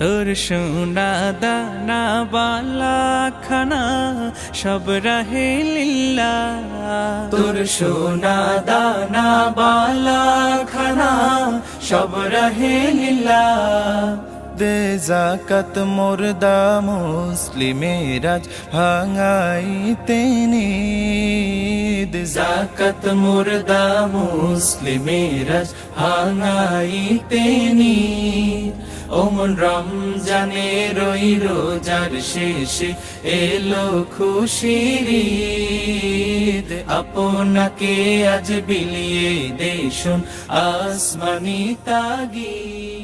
তোর সোনা দানা বালা খানা সব রাহে লীলা। তোর সোনা দানা বালা খানা সব রহে লীলা। দে জাকাত মোরদা মুসলিমেরাজ ভাঙাইতে দে জাকাত মুর্দা মুসলিমেরাজ হাঙাইতে নি ওমন রমজানে রই রোজার শেষে এলো খুশির। আপনাকে আজ বিলিয়ে দেশুন আসমানি তাগি